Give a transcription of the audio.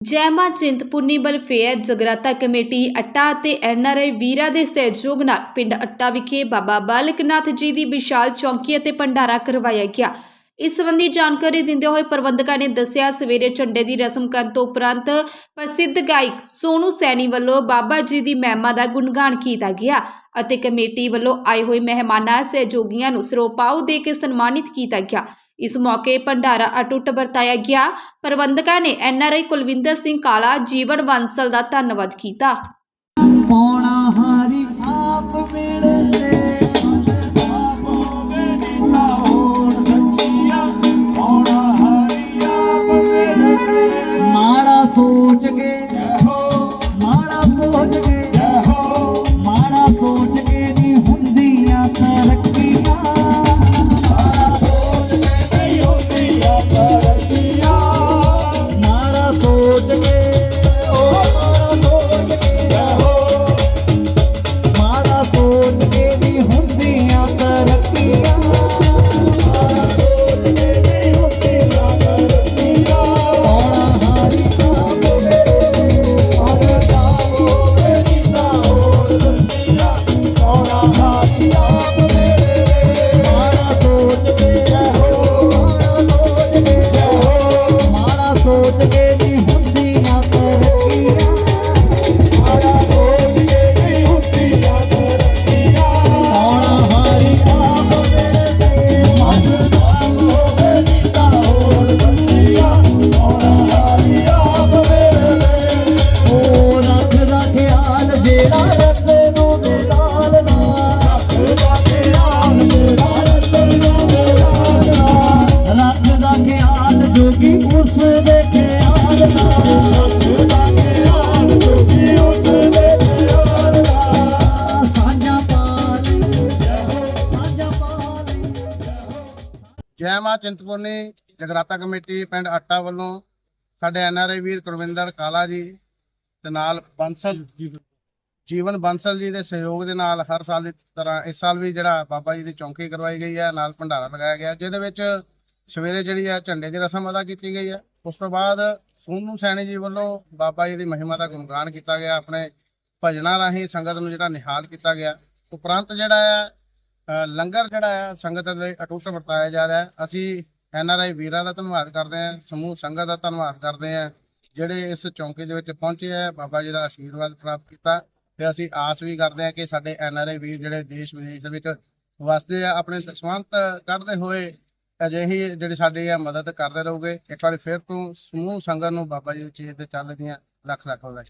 ਜੈਮਾ Chintpurni welfare Jagrata committee ਅੱਟਾ ਅਤੇ NRI ਵੀਰਾ ਦੇ ਸਹਿਯੋਗ ਨਾਲ ਪਿੰਡ ਅੱਟਾ ਵਿਖੇ ਬਾਬਾ ਬਾਲਕਨਾਥ ਜੀ ਦੀ ਵਿਸ਼ਾਲ ਚੌਂਕੀ ਅਤੇ ਭੰਡਾਰਾ ਕਰਵਾਇਆ ਗਿਆ। ਇਸ ਸੰਬੰਧੀ ਜਾਣਕਾਰੀ ਦਿੰਦੇ ਹੋਏ ਪ੍ਰਬੰਧਕਾਂ ਨੇ ਦੱਸਿਆ, ਸਵੇਰੇ ਝੰਡੇ ਦੀ ਰਸਮ ਕਰਨ ਤੋਂ ਉਪਰੰਤ ਪ੍ਰਸਿੱਧ ਗਾਇਕ ਸੋਨੂ ਸੈਣੀ ਵੱਲੋਂ ਬਾਬਾ ਜੀ ਦੀ ਮਹਿਮਾ ਦਾ ਗੁਣਗਾਨ ਕੀਤਾ ਗਿਆ ਅਤੇ ਕਮੇਟੀ ਵੱਲੋਂ ਆਏ ਹੋਏ ਮਹਿਮਾਨਾਂ, ਸਹਿਯੋਗੀਆਂ ਨੂੰ ਸਰੋਪਾਉ ਦੇ ਕੇ ਸਨਮਾਨਿਤ ਕੀਤਾ ਗਿਆ। ਇਸ ਮੌਕੇ ਭੰਡਾਰਾ ਅਟੁੱਟ ਵਰਤਾਇਆ ਗਿਆ। ਪ੍ਰਬੰਧਕਾਂ ਨੇ ਐਨਆਰਆਈ ਕੁਲਵਿੰਦਰ ਸਿੰਘ ਕਾਲਾ, ਜੀਵਨ ਬੰਸਲ ਦਾ ਧੰਨਵਾਦ ਕੀਤਾ। ਖਿਆਲ ਜਿਹੜਾ ਨੂੰ ਮਿਲਾਲ ਨਾ ਰੱਖ ਦਾ ਖਿਆਲ ਜਿਹੜਾ ਰੱਤੇ ਨੂੰ। ਮਿਲਾਲ ਨਾ ਰੱਖ ਦਾ ਖਿਆਲ ਜੋਗੀ ਉਸ ਦੇ ਖਿਆਲ ਨਾ ਰੱਖ ਦਾ ਖਿਆਲ ਜੋਗੀ ਉਸ ਦੇ ਖਿਆਲ ਨਾ ਸਾਂਝਾ ਪਾਲੀ ਸਾਂਝਾ ਪਾਲੀ। ਜੈ ਮਾਂ ਚਿੰਤਪੁਰਨੀ, ਜਗਰਾਤਾ ਕਮੇਟੀ, ਪਿੰਡ ਆਟਾ ਵੱਲੋਂ ਸਾਡੇ ਐਨਆਰਆਈ ਵੀਰ ਕੁਲਵਿੰਦਰ ਕਾਲਾ ਜੀ ਤੇ ਨਾਲ ਬੰਸਲ ਜੀਵਨ ਬੰਸਲ ਜੀ ਦੇ ਸਹਿਯੋਗ ਦੇ ਨਾਲ ਹਰ ਸਾਲ ਦੀ ਤਰ੍ਹਾਂ ਇਸ ਸਾਲ ਵੀ ਜਿਹੜਾ ਬਾਬਾ ਜੀ ਦੀ ਚੌਂਕੀ ਕਰਵਾਈ ਗਈ ਹੈ, ਨਾਲ ਭੰਡਾਰਾ ਲਗਾਇਆ ਗਿਆ, ਜਿਹਦੇ ਵਿੱਚ ਸਵੇਰੇ ਜਿਹੜੀ ਹੈ ਝੰਡੇ ਦੀ ਰਸਮ ਅਦਾ ਕੀਤੀ ਗਈ ਹੈ। ਉਸ ਤੋਂ ਬਾਅਦ ਸੋਨੂ ਸੈਣੀ ਜੀ ਵੱਲੋਂ ਬਾਬਾ ਜੀ ਦੀ ਮਹਿਮਾ ਦਾ ਗੁਣਗਾਨ ਕੀਤਾ ਗਿਆ, ਆਪਣੇ ਭਜਨਾਂ ਰਾਹੀਂ ਸੰਗਤ ਨੂੰ ਜਿਹੜਾ ਨਿਹਾਲ ਕੀਤਾ ਗਿਆ। ਉਪਰੰਤ ਜਿਹੜਾ ਹੈ ਲੰਗਰ ਜਿਹੜਾ ਹੈ, ਸੰਗਤ ਦੇ ਲਈ ਅਟੁੱਟ ਵਰਤਾਇਆ ਜਾ ਰਿਹਾ ਹੈ। ਅਸੀਂ ਐਨ ਆਰ ਆਈ ਵੀਰਾਂ ਦਾ ਧੰਨਵਾਦ ਕਰਦੇ ਹਾਂ, ਸਮੂਹ ਸੰਗਤ ਦਾ ਧੰਨਵਾਦ ਕਰਦੇ ਹਾਂ, ਜਿਹੜੇ ਇਸ ਚੌਂਕੀ ਦੇ ਵਿੱਚ ਪਹੁੰਚੇ ਹੈ। ਬਾਬਾ ਜੀ ਦਾ ਆਸ਼ੀਰਵਾਦ ਪ੍ਰਾਪਤ ਕੀਤਾ। ਤੇ ਅਸੀਂ ਆਸ ਵੀ ਕਰਦੇ ਹਾਂ ਕਿ ਸਾਡੇ ਐਨ ਆਰ ਆਈ ਵੀਰ ਜਿਹੜੇ ਦੇਸ਼ ਵਿਦੇਸ਼ ਦੇ ਵਿੱਚ ਵਸਦੇ ਆ, ਆਪਣੇ ਸਸਵੰਤ ਕਰਦੇ ਹੋਏ ਅਜਿਹੀ ਜਿਹੜੀ ਸਾਡੀ ਆ ਮਦਦ ਕਰਦੇ ਰਹੋਗੇ। ਇੱਕ ਵਾਰੀ ਫਿਰ ਤੋਂ ਸਮੂਹ ਸੰਗਤ ਨੂੰ ਬਾਬਾ ਜੀ ਦੀ ਚੀਜ਼ ਤੇ ਚੱਲਦੀਆਂ ਲੱਖ ਲੱਖ ਵਧਾਈ